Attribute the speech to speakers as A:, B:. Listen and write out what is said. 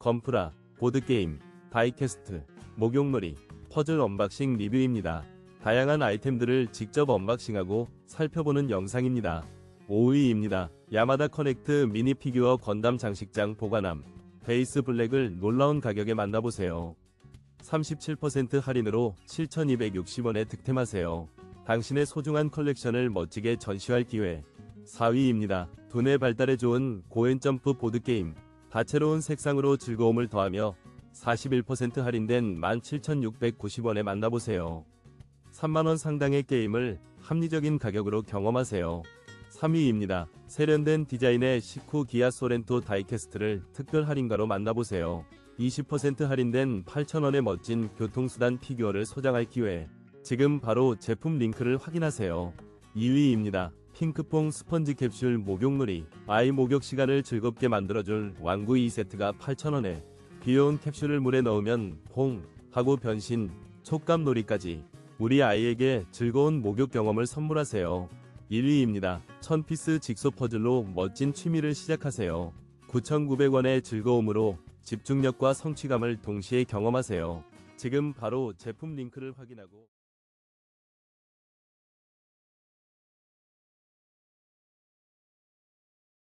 A: 건프라, 보드게임, 다이캐스트, 목욕놀이, 퍼즐 언박싱 리뷰입니다. 다양한 아이템들을 직접 언박싱하고 살펴보는 영상입니다. 5위입니다. 야마다 커넥트 미니 피규어 건담 장식장 보관함. 베이스 블랙을 놀라운 가격에 만나보세요. 37% 할인으로 7,260원에 득템하세요. 당신의 소중한 컬렉션을 멋지게 전시할 기회. 4위입니다. 두뇌 발달에 좋은 고엔점프 보드게임. 다채로운 색상으로 즐거움을 더하며 41% 할인된 17,690원에 만나보세요. 3만원 상당의 게임을 합리적인 가격으로 경험하세요. 3위입니다. 세련된 디자인의 시쿠 기아 소렌토 다이캐스트를 특별 할인가로 만나보세요. 20% 할인된 8,000원의 멋진 교통수단 피규어를 소장할 기회. 지금 바로 제품 링크를 확인하세요. 2위입니다. 핑크퐁 스펀지 캡슐 목욕놀이. 아이 목욕 시간을 즐겁게 만들어줄 왕구 2세트가 8,000원에 귀여운 캡슐을 물에 넣으면 퐁 하고 변신, 촉감 놀이까지 우리 아이에게 즐거운 목욕 경험을 선물하세요. 1위입니다. 1000피스 직소 퍼즐로 멋진 취미를 시작하세요. 9,900원의 즐거움으로 집중력과 성취감을 동시에 경험하세요. 지금 바로 제품 링크를 확인하고